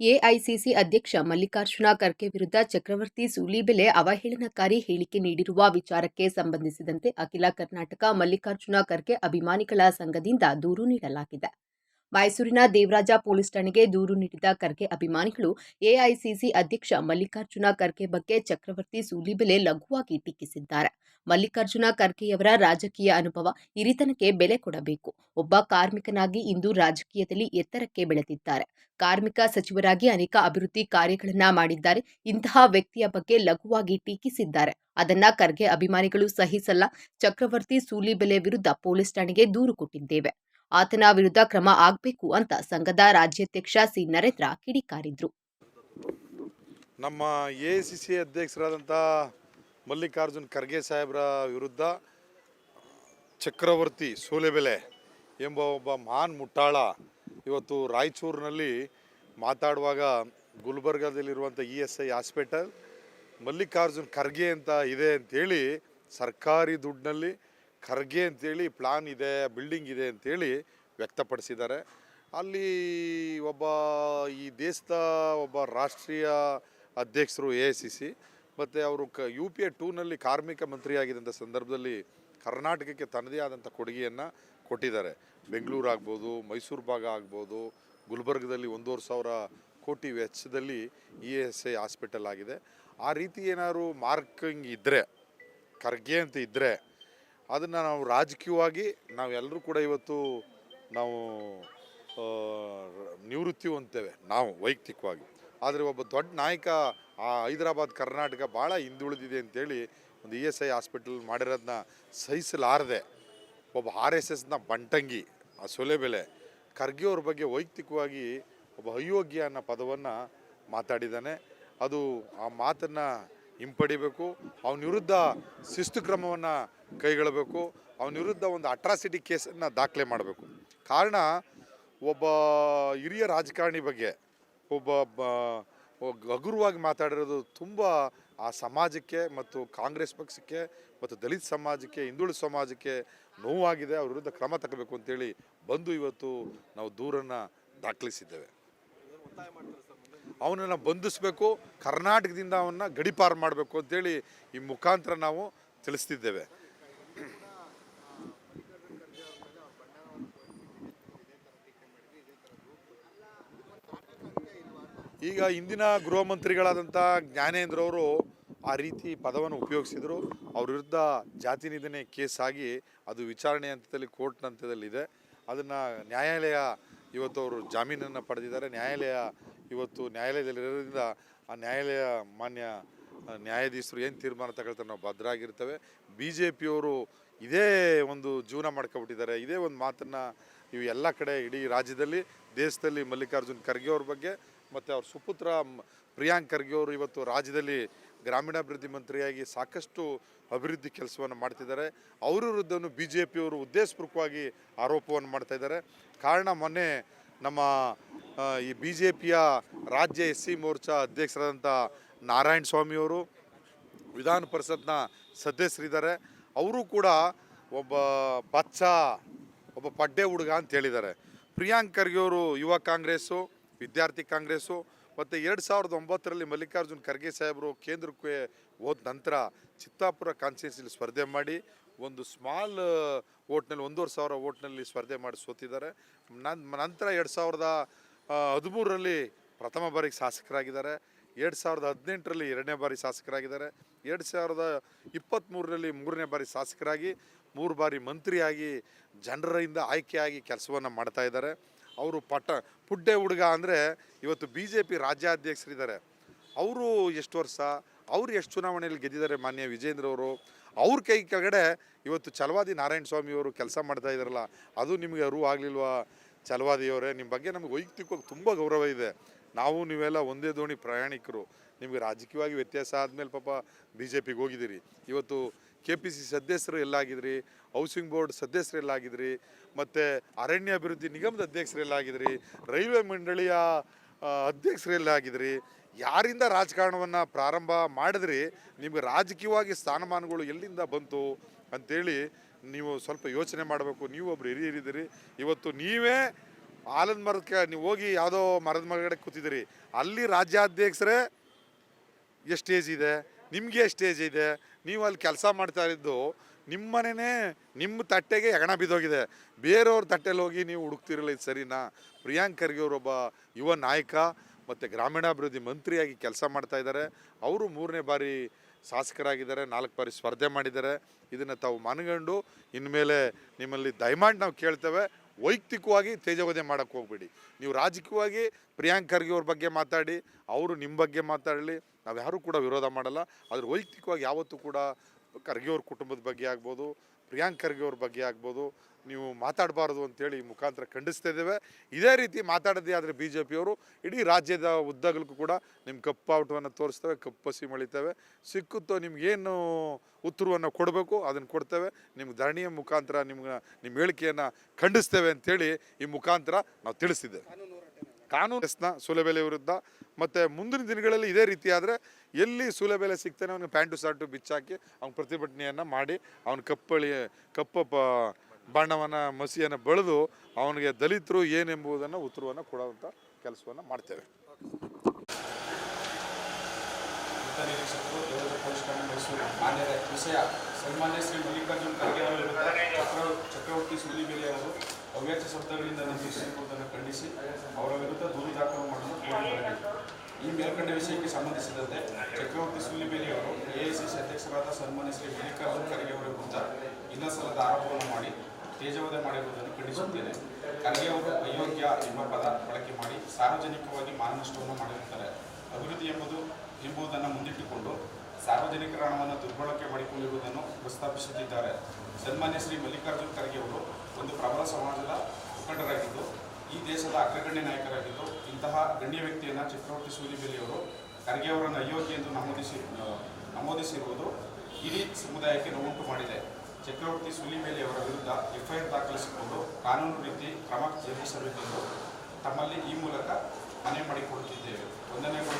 AICC ಅಧ್ಯಕ್ಷ ಮಲ್ಲಿಕಾರ್ಜುನ ಖರ್ಗೆ ವಿರುದ್ಧ ಚಕ್ರವರ್ತಿ ಸೂಲಿಬೆಲೆ ಅವಹೇಳನಕಾರಿ ಹೇಳಿಕೆ ನೀಡಿರುವ ವಿಚಾರಕ್ಕೆ ಸಂಬಂಧಿಸಿದಂತೆ ಅಖಿಲ ಕರ್ನಾಟಕ ಮಲ್ಲಿಕಾರ್ಜುನ ಖರ್ಗೆ ಅಭಿಮಾನಿಗಳ ಸಂಘದಿಂದ ದೂರು ನೀಡಲಾಗಿದೆ. ಮೈಸೂರಿನ ದೇವರಾಜ ಪೊಲೀಸ್ ಠಾಣೆಗೆ ದೂರು ನೀಡಿದ ಖರ್ಗೆ ಅಭಿಮಾನಿಗಳು, ಎಐಸಿಸಿ ಅಧ್ಯಕ್ಷ ಮಲ್ಲಿಕಾರ್ಜುನ ಖರ್ಗೆ ಬಗ್ಗೆ ಚಕ್ರವರ್ತಿ ಸೂಲಿಬೆಲೆ ಲಘುವಾಗಿ ಟೀಕಿಸಿದ್ದಾರೆ. ಮಲ್ಲಿಕಾರ್ಜುನ ಖರ್ಗೆಯವರ ರಾಜಕೀಯ ಅನುಭವ ಹಿರಿತನಕ್ಕೆ ಬೆಲೆ ಕೊಡಬೇಕು. ಒಬ್ಬ ಕಾರ್ಮಿಕನಾಗಿ ಇಂದು ರಾಜಕೀಯದಲ್ಲಿ ಎತ್ತರಕ್ಕೆ ಬೆಳೆದಿದ್ದಾರೆ. ಕಾರ್ಮಿಕ ಸಚಿವರಾಗಿ ಅನೇಕ ಅಭಿವೃದ್ಧಿ ಕಾರ್ಯಗಳನ್ನ ಮಾಡಿದ್ದಾರೆ. ಇಂತಹ ವ್ಯಕ್ತಿಯ ಬಗ್ಗೆ ಲಘುವಾಗಿ ಟೀಕಿಸಿದ್ದಾರೆ. ಅದನ್ನ ಖರ್ಗೆ ಅಭಿಮಾನಿಗಳು ಸಹಿಸಲ್ಲ. ಚಕ್ರವರ್ತಿ ಸೂಲಿಬೆಲೆ ವಿರುದ್ಧ ಪೊಲೀಸ್ ಠಾಣೆಗೆ ದೂರು ಕೊಟ್ಟಿದ್ದೇವೆ. ಆತನ ವಿರುದ್ಧ ಕ್ರಮ ಆಗಬೇಕು ಅಂತ ಸಂಘದ ರಾಜ್ಯಾಧ್ಯಕ್ಷ ಸಿ. ನರೇಂದ್ರ ಕಿಡಿಕಾರಿದ್ರು. ನಮ್ಮ ಎ ಸಿ ಸಿ ಅಧ್ಯಕ್ಷರಾದಂಥ ಮಲ್ಲಿಕಾರ್ಜುನ್ ಖರ್ಗೆ ಸಾಹೇಬರ ವಿರುದ್ಧ ಚಕ್ರವರ್ತಿ ಸೂಲೆಬೆಲೆ ಎಂಬ ಒಬ್ಬ ಮಹಾನ್ ಮುಟ್ಟಾಳ ಇವತ್ತು ರಾಯಚೂರಿನಲ್ಲಿ ಮಾತಾಡುವಾಗ ಗುಲ್ಬರ್ಗಾದಲ್ಲಿರುವಂಥ E S I hospital Mallikarjun Kharge ಅಂತ ಇದೆ ಅಂತೇಳಿ ಸರ್ಕಾರಿ ದುಡ್ಡಿನಲ್ಲಿ ಖರ್ಗೆ ಅಂತೇಳಿ ಪ್ಲಾನ್ ಇದೆ, ಬಿಲ್ಡಿಂಗ್ ಇದೆ ಅಂತೇಳಿ ವ್ಯಕ್ತಪಡಿಸಿದ್ದಾರೆ. ಅಲ್ಲಿ ಒಬ್ಬ ಈ ದೇಶದ ಒಬ್ಬ ರಾಷ್ಟ್ರೀಯ ಅಧ್ಯಕ್ಷರು ಎ ಐ ಸಿ ಸಿ, ಮತ್ತು ಅವರು ಕ ಯು ಪಿ ಎ ಟೂನಲ್ಲಿ ಕಾರ್ಮಿಕ ಮಂತ್ರಿಯಾಗಿದ್ದಂಥ ಸಂದರ್ಭದಲ್ಲಿ ಕರ್ನಾಟಕಕ್ಕೆ ತನ್ನದೇ ಆದಂಥ ಕೊಡುಗೆಯನ್ನು ಕೊಟ್ಟಿದ್ದಾರೆ. ಬೆಂಗಳೂರು ಆಗ್ಬೋದು, ಮೈಸೂರು ಭಾಗ ಆಗ್ಬೋದು, ಗುಲ್ಬರ್ಗದಲ್ಲಿ ಒಂದೂವರೆ ಸಾವಿರ ಕೋಟಿ ವೆಚ್ಚದಲ್ಲಿ ಇ ಎಸ್ ಐ ಹಾಸ್ಪಿಟಲ್ ಆಗಿದೆ. ಆ ರೀತಿ ಏನಾದ್ರು ಮಾರ್ಕಿಂಗ್ ಇದ್ದರೆ ಖರ್ಗೆ ಅಂತ ಇದ್ದರೆ ಅದನ್ನು ನಾವು ರಾಜಕೀಯವಾಗಿ ನಾವೆಲ್ಲರೂ ಕೂಡ ಇವತ್ತು ನಾವು ನಿವೃತ್ತಿ ಹೊಂದ್ತೇವೆ ನಾವು ವೈಯಕ್ತಿಕವಾಗಿ. ಆದರೆ ಒಬ್ಬ ದೊಡ್ಡ ನಾಯಕ ಆ ಹೈದರಾಬಾದ್, ಕರ್ನಾಟಕ ಭಾಳ ಹಿಂದುಳಿದಿದೆ ಅಂತೇಳಿ ಒಂದು ಇ ಎಸ್ ಐ ಹಾಸ್ಪಿಟಲ್ ಮಾಡಿರೋದನ್ನ ಸಹಿಸಲಾರದೆ, ಒಬ್ಬ ಆರ್ ಎಸ್ ಎಸ್ನ ಬಂಟಂಗಿ, ಆ ಸೊಲೆಬೆಲೆ ಬೆಲೆ. ಅವ್ರ ಬಗ್ಗೆ ವೈಯಕ್ತಿಕವಾಗಿ ಒಬ್ಬ ಅಯೋಗ್ಯ ಅನ್ನೋ ಪದವನ್ನು ಮಾತಾಡಿದ್ದಾನೆ. ಅದು ಆ ಮಾತನ್ನು ಹಿಂಪಡಿಬೇಕು, ಅವನ ವಿರುದ್ಧ ಶಿಸ್ತು ಕ್ರಮವನ್ನು ಕೈಗೊಳ್ಳಬೇಕು, ಅವನ ವಿರುದ್ಧ ಒಂದು ಅಟ್ರಾಸಿಟಿ ಕೇಸನ್ನು ದಾಖಲೆ ಮಾಡಬೇಕು. ಕಾರಣ, ಒಬ್ಬ ಹಿರಿಯ ರಾಜಕಾರಣಿ ಬಗ್ಗೆ, ಒಬ್ಬ ಹಗುರವಾಗಿ ಮಾತಾಡಿರೋದು ತುಂಬ ಆ ಸಮಾಜಕ್ಕೆ ಮತ್ತು ಕಾಂಗ್ರೆಸ್ ಪಕ್ಷಕ್ಕೆ ಮತ್ತು ದಲಿತ ಸಮಾಜಕ್ಕೆ, ಹಿಂದುಳಿದ ಸಮಾಜಕ್ಕೆ ನೋವಾಗಿದೆ, ಅವ್ರ ವಿರುದ್ಧ ಕ್ರಮ ತಗೋಬೇಕು ಅಂತೇಳಿ ಬಂದು ಇವತ್ತು ನಾವು ದೂರನ್ನು ದಾಖಲಿಸಿದ್ದೇವೆ. ಅವನನ್ನು ಬಂಧಿಸಬೇಕು, ಕರ್ನಾಟಕದಿಂದ ಅವನ್ನ ಗಡಿಪಾರು ಮಾಡಬೇಕು ಅಂತೇಳಿ ಈ ಮುಖಾಂತರ ನಾವು ತಿಳಿಸ್ತಿದ್ದೇವೆ. ಈಗ ಇಂದಿನ ಗೃಹ ಮಂತ್ರಿಗಳಾದಂಥ ಜ್ಞಾನೇಂದ್ರ ಅವರು ಆ ರೀತಿ ಪದವನ್ನು ಉಪಯೋಗಿಸಿದರು. ಅವ್ರ ವಿರುದ್ಧ ಜಾತಿ ನಿಧನೆ ಕೇಸ್ ಆಗಿ ಅದು ವಿಚಾರಣೆ ಹಂತದಲ್ಲಿ ಕೋರ್ಟ್ ಹಂತದಲ್ಲಿದೆ. ಅದನ್ನು ನ್ಯಾಯಾಲಯ ಇವತ್ತು ಅವರು ಜಾಮೀನನ್ನು ಪಡೆದಿದ್ದಾರೆ. ನ್ಯಾಯಾಲಯ ಇವತ್ತು ನ್ಯಾಯಾಲಯದಲ್ಲಿರೋದ್ರಿಂದ ಆ ನ್ಯಾಯಾಲಯ ಮಾನ್ಯ ನ್ಯಾಯಾಧೀಶರು ಏನು ತೀರ್ಮಾನ ತಗೊಳ್ತಾರೆ ನಾವು ಭದ್ರಾಗಿರ್ತೇವೆ. ಬಿ ಜೆ ಪಿಯವರು ಇದೇ ಒಂದು ಜೀವನ ಮಾಡ್ಕೊಬಿಟ್ಟಿದ್ದಾರೆ. ಇದೇ ಒಂದು ಮಾತನ್ನು ಇವು ಎಲ್ಲ ಕಡೆ ಇಡೀ ರಾಜ್ಯದಲ್ಲಿ, ದೇಶದಲ್ಲಿ ಮಲ್ಲಿಕಾರ್ಜುನ್ ಖರ್ಗೆ ಅವ್ರ ಬಗ್ಗೆ ಮತ್ತು ಅವ್ರ ಸುಪುತ್ರ ಪ್ರಿಯಾಂಕ್ ಖರ್ಗೆ ಅವರು ಇವತ್ತು ರಾಜ್ಯದಲ್ಲಿ ಗ್ರಾಮೀಣಾಭಿವೃದ್ಧಿ ಮಂತ್ರಿಯಾಗಿ ಸಾಕಷ್ಟು ಅಭಿವೃದ್ಧಿ ಕೆಲಸವನ್ನು ಮಾಡ್ತಿದ್ದಾರೆ. ಅವರ ವಿರುದ್ಧನೂ ಬಿ ಜೆ ಪಿಯವರು ಉದ್ದೇಶಪೂರ್ವಕವಾಗಿ ಆರೋಪವನ್ನು ಮಾಡ್ತಾ ಇದ್ದಾರೆ. ಕಾರಣ ಮೊನ್ನೆ ನಮ್ಮ ಈ ಬಿ ಜೆ ಪಿಯ ರಾಜ್ಯ ಎಸ್ ಸಿ ಮೋರ್ಚಾ ಅಧ್ಯಕ್ಷರಾದಂಥ ನಾರಾಯಣ ಸ್ವಾಮಿಯವರು ವಿಧಾನ ಪರಿಷತ್ನ ಸದಸ್ಯರಿದ್ದಾರೆ ಅವರು ಕೂಡ ಒಬ್ಬ ಬಚ್ಚ, ಒಬ್ಬ ಪಡ್ಡೆ ಹುಡುಗ ಅಂತ ಹೇಳಿದ್ದಾರೆ. ಪ್ರಿಯಾಂಕ್ ಖರ್ಗೆ ಅವರು ಯುವ ಕಾಂಗ್ರೆಸ್ಸು, ವಿದ್ಯಾರ್ಥಿ ಕಾಂಗ್ರೆಸ್ಸು ಮತ್ತು ಎರಡು ಸಾವಿರದ ಒಂಬತ್ತರಲ್ಲಿ ಮಲ್ಲಿಕಾರ್ಜುನ್ ಖರ್ಗೆ ಸಾಹೇಬರು ಕೇಂದ್ರಕ್ಕೆ ಹೋದ ನಂತರ ಚಿತ್ತಾಪುರ ಕಾನ್ಸ್ಟಿಟ್ಯೂನ್ಸಿಲಿ ಸ್ಪರ್ಧೆ ಮಾಡಿ, ಒಂದು ಸ್ಮಾಲ್ ಓಟ್ನಲ್ಲಿ ಒಂದೂವರೆ ಸಾವಿರ ಓಟ್ನಲ್ಲಿ ಸ್ಪರ್ಧೆ ಮಾಡಿ ಸೋತಿದ್ದಾರೆ. ನಂತರ ಎರಡು ಸಾವಿರದ ಹದಿಮೂರರಲ್ಲಿ ಪ್ರಥಮ ಬಾರಿಗೆ ಶಾಸಕರಾಗಿದ್ದಾರೆ. ಎರಡು ಸಾವಿರದ ಹದಿನೆಂಟರಲ್ಲಿ ಎರಡನೇ ಬಾರಿ ಶಾಸಕರಾಗಿದ್ದಾರೆ. ಎರಡು ಸಾವಿರದ ಇಪ್ಪತ್ತ್ಮೂರರಲ್ಲಿ ಮೂರನೇ ಬಾರಿ ಶಾಸಕರಾಗಿ, ಮೂರು ಬಾರಿ ಮಂತ್ರಿಯಾಗಿ, ಜನರಿಂದ ಆಯ್ಕೆಯಾಗಿ ಕೆಲಸವನ್ನು ಮಾಡ್ತಾ ಇದ್ದಾರೆ. ಅವರು ಪಟ್ಟ, ಪುಡ್ಡೆ ಹುಡುಗ ಅಂದರೆ ಇವತ್ತು ಬಿ ಜೆ ಪಿ ರಾಜ್ಯಾಧ್ಯಕ್ಷರಿದ್ದಾರೆ. ಅವರು ಎಷ್ಟು ವರ್ಷ, ಅವ್ರು ಎಷ್ಟು ಚುನಾವಣೆಯಲ್ಲಿ ಗೆದ್ದಿದ್ದಾರೆ ಮಾನ್ಯ ವಿಜೇಂದ್ರ ಅವರು? ಅವ್ರ ಕೈ ಕೆಳಗಡೆ ಇವತ್ತು ಛಲವಾದಿ ನಾರಾಯಣ ಸ್ವಾಮಿ ಅವರು ಕೆಲಸ ಮಾಡ್ತಾ ಇದ್ದಾರಲ್ಲ, ಅದು ನಿಮಗೆ ಅರಿವು ಆಗಲಿಲ್ವಾ? ಛಲವಾದಿಯವರೇ ನಿಮ್ಮ ಬಗ್ಗೆ ನಮಗೆ ವೈಯಕ್ತಿಕವಾಗಿ ತುಂಬ ಗೌರವ ಇದೆ. ನಾವು ನೀವೆಲ್ಲ ಒಂದೇ ದೋಣಿ ಪ್ರಯಾಣಿಕರು. ನಿಮಗೆ ರಾಜಕೀಯವಾಗಿ ವ್ಯತ್ಯಾಸ ಆದಮೇಲೆ ಪಾಪ ಬಿ ಜೆ ಪಿಗೆ ಹೋಗಿದ್ದೀರಿ. ಇವತ್ತು ಕೆ ಪಿ ಸಿ ಸದಸ್ಯರು ಎಲ್ಲಾಗಿದ್ರಿ ಹೌಸಿಂಗ್ ಬೋರ್ಡ್ ಸದಸ್ಯರು ಎಲ್ಲಾಗಿದ್ರಿ ಮತ್ತು ಅರಣ್ಯ ಅಭಿವೃದ್ಧಿ ನಿಗಮದ ಅಧ್ಯಕ್ಷರು ಎಲ್ಲಾಗಿದ್ರಿ ರೈಲ್ವೆ ಮಂಡಳಿಯ ಆ, ಅಧ್ಯಕ್ಷರು ಎಲ್ಲಾಗಿದ್ರಿ. ಯಾರಿಂದ ರಾಜಕಾರಣವನ್ನು ಪ್ರಾರಂಭ ಮಾಡಿದ್ರಿ? ನಿಮಗೆ ರಾಜಕೀಯವಾಗಿ ಸ್ಥಾನಮಾನಗಳು ಎಲ್ಲಿಂದ ಬಂತು? ಅಂತೇಳಿ ನೀವು ಸ್ವಲ್ಪ ಯೋಚನೆ ಮಾಡಬೇಕು. ನೀವು ಒಬ್ರು ಹಿರಿಯರಿದ್ದೀರಿ ಇವತ್ತು ನೀವೇ ಆಲದ ಮರಕ್ಕೆ ನೀವು ಹೋಗಿ ಯಾವುದೋ ಮರದ ಮರಗಡೆ ಕೂತಿದ್ದೀರಿ ಅಲ್ಲಿ ರಾಜ್ಯಾಧ್ಯಕ್ಷರೇ ಎಷ್ಟೇಜ್ ಇದೆ? ನಿಮಗೆ ಸ್ಟೇಜ್ ಇದೆ? ನೀವು ಅಲ್ಲಿ ಕೆಲಸ ಮಾಡ್ತಾ ಇದ್ದು ನಿಮ್ಮನೇ ನಿಮ್ಮ ತಟ್ಟೆಗೆ ಹೆಗಣ ಬಿದ್ದೋಗಿದೆ. ಬೇರೆಯವ್ರ ತಟ್ಟೆಲಿ ಹೋಗಿ ನೀವು ಹುಡುಕ್ತಿರಲಿಲ್ಲ ಸರಿನಾ? ಪ್ರಿಯಾಂಕ್ ಖರ್ಗೆ ಅವರೊಬ್ಬ ಯುವ ನಾಯಕ. ಮತ್ತು ಗ್ರಾಮೀಣಾಭಿವೃದ್ಧಿ ಮಂತ್ರಿಯಾಗಿ ಕೆಲಸ ಮಾಡ್ತಾ ಇದ್ದಾರೆ. ಅವರು ಮೂರನೇ ಬಾರಿ ಶಾಸಕರಾಗಿದ್ದಾರೆ, ನಾಲ್ಕು ಬಾರಿ ಸ್ಪರ್ಧೆ ಮಾಡಿದ್ದಾರೆ. ಇದನ್ನು ತಾವು ಮನಗಂಡು ಇನ್ಮೇಲೆ ನಿಮ್ಮಲ್ಲಿ ದಯಮಾಡಿ ನಾವು ಕೇಳ್ತೇವೆ, ವೈಯಕ್ತಿಕವಾಗಿ ತೇಜವಧೆ ಮಾಡೋಕ್ಕೆ ಹೋಗ್ಬೇಡಿ. ನೀವು ರಾಜಕೀಯವಾಗಿ ಪ್ರಿಯಾಂಕ್ ಖರ್ಗೆ ಅವ್ರ ಬಗ್ಗೆ ಮಾತಾಡಿ, ಅವರು ನಿಮ್ಮ ಬಗ್ಗೆ ಮಾತಾಡಲಿ ನಾವು ಯಾರೂ ಕೂಡ ವಿರೋಧ ಮಾಡಲ್ಲ. ಆದರೆ ವೈಯಕ್ತಿಕವಾಗಿ ಯಾವತ್ತೂ ಕೂಡ ಖರ್ಗೆ ಅವ್ರ ಕುಟುಂಬದ ಬಗ್ಗೆ ಆಗ್ಬೋದು ಪ್ರಿಯಾಂಕ್ ಖರ್ಗೆ ಅವ್ರ ಬಗ್ಗೆ ಆಗ್ಬೋದು, ನೀವು ಮಾತಾಡಬಾರ್ದು ಅಂತೇಳಿ ಈ ಮುಖಾಂತರ ಖಂಡಿಸ್ತಾ ಇದ್ದೇವೆ. ಇದೇ ರೀತಿ ಮಾತಾಡದೇ ಆದರೆ ಬಿ ಜೆ ಪಿಯವರು ಇಡೀ ರಾಜ್ಯದ ಉದ್ದಗಲಕ್ಕೂ ಕೂಡ ನಿಮ್ಮ ಕಪ್ಪಾಟವನ್ನು ತೋರಿಸ್ತೇವೆ ಕಪ್ಪಸಿ ಮಳಿತೇವೆ ಸಿಕ್ಕುತ್ತೋ ನಿಮ್ಗೇನು ಉತ್ತರವನ್ನು ಕೊಡಬೇಕು ಅದನ್ನು ಕೊಡ್ತೇವೆ. ನಿಮ್ಗೆ ಧರಣಿಯ ಮುಖಾಂತರ ನಿಮ್ಗೆ ನಿಮ್ಮ ಹೇಳಿಕೆಯನ್ನು ಖಂಡಿಸ್ತೇವೆ ಅಂತೇಳಿ ಈ ಮುಖಾಂತರ ನಾವು ತಿಳಿಸಿದ್ದೇವೆ. ಕಾನೂನು ಸೂಲೆಬೆಲೆ ವಿರುದ್ಧ ಮತ್ತು ಮುಂದಿನ ದಿನಗಳಲ್ಲಿ ಇದೇ ರೀತಿ ಆದರೆ ಎಲ್ಲಿ ಸೂಲೆಬೆಲೆ ಸಿಗ್ತಾನೆ ಅವನಿಗೆ ಪ್ಯಾಂಟು, ಶರ್ಟು ಬಿಚ್ಚಾಕಿ ಅವ್ನ ಪ್ರತಿಭಟನೆಯನ್ನು ಮಾಡಿ ಅವನ ಕಪ್ಪಳಿ, ಕಪ್ಪ ಪ ಬಣ್ಣವನ್ನು, ಮಸಿಯನ್ನು ಬೆಳೆದು ಅವನಿಗೆ ದಲಿತರು ಏನೆಂಬುದನ್ನು ಉತ್ತರವನ್ನು ಕೊಡುವಂಥ ಕೆಲಸವನ್ನು ಮಾಡ್ತೇವೆ. ವಿಷಯ ಸನ್ಮಾನ್ಯ ಶ್ರೀ ಮಲ್ಲಿಕಾರ್ಜುನ್ ಖರ್ಗೆ ಚಕ್ರವರ್ತಿ ಸೂಲಿಬೆಲೆ ಅವರು ಅವ್ಯಾಚ ಶಬ್ದಗಳಿಂದ ನಿಂದಿಸಿರುವುದನ್ನು ಖಂಡಿಸಿ ಅವರ ವಿರುದ್ಧ ದೂರು ದಾಖಲು ಮಾಡಲು ಕೋರಿದ್ದಾರೆ ಈ ಮೇಲ್ಕಂಡ ವಿಷಯಕ್ಕೆ ಸಂಬಂಧಿಸಿದಂತೆ ಚಕ್ರವರ್ತಿ ಸುಲ್ಲಿಬೇಲಿ ಅವರು ಎಐಸಿಸಿ ಅಧ್ಯಕ್ಷರಾದ ಸನ್ಮಾನ್ಯ ಶ್ರೀ ಮಲ್ಲಿಕಾರ್ಜುನ್ ಖರ್ಗೆ ಅವರ ವಿರುದ್ಧ ಸಲ್ಲದ ಆರೋಪವನ್ನು ಮಾಡಿ ತೇಜವಧೆ ಮಾಡಿರುವುದನ್ನು ಖಂಡಿಸುತ್ತೇನೆ. ಖರ್ಗೆ ಅವರು ಅಯೋಗ್ಯ ಎಂಬ ಪದ ಬಳಕೆ ಮಾಡಿ ಸಾರ್ವಜನಿಕವಾಗಿ ಮಾನನಷ್ಟವನ್ನು ಮಾಡಿರುತ್ತಾರೆ. ಅಭಿವೃದ್ಧಿ ಎಂಬುದು ಎಂಬುದನ್ನು ಮುಂದಿಟ್ಟುಕೊಂಡು ಸಾರ್ವಜನಿಕರ ಹಣವನ್ನು ದುರ್ಬಳಕೆ ಮಾಡಿಕೊಂಡಿರುವುದನ್ನು ಪ್ರಸ್ತಾಪಿಸುತ್ತಿದ್ದಾರೆ. ಸನ್ಮಾನ್ಯ ಶ್ರೀ ಮಲ್ಲಿಕಾರ್ಜುನ್ ಖರ್ಗೆ ಅವರು ಒಂದು ಪ್ರಬಲ ಸಮಾಜದ ಮುಖಂಡರಾಗಿದ್ದು ಈ ದೇಶದ ಅಗ್ರಗಣ್ಯ ನಾಯಕರಾಗಿದ್ದು, ಇಂತಹ ಗಣ್ಯ ವ್ಯಕ್ತಿಯನ್ನು ಚಕ್ರವರ್ತಿ ಸೂಲಿಬೆಲೆಯವರು ಖರ್ಗೆ ಅವರನ್ನು ಅಯೋಗ್ಯ ಎಂದು ನಮೂದಿಸಿ ನಮೂದಿಸಿರುವುದು ಇಡೀ ಸಮುದಾಯಕ್ಕೆ ನೋವುಂಟು ಮಾಡಿದೆ. ಚಕ್ರವರ್ತಿ ಸೂಲಿಬೇಲಿ ಅವರ ವಿರುದ್ಧ ಎಫ್ಐಆರ್ ದಾಖಲಿಸಿಕೊಂಡು ಕಾನೂನು ರೀತಿ ಕ್ರಮ ಜರುಗಿಸಬೇಕೆಂದು ತಮ್ಮಲ್ಲಿ ಈ ಮೂಲಕ ಮನವಿ ಮಾಡಿಕೊಡುತ್ತಿದ್ದೇವೆ ವಂದನೆಗಳು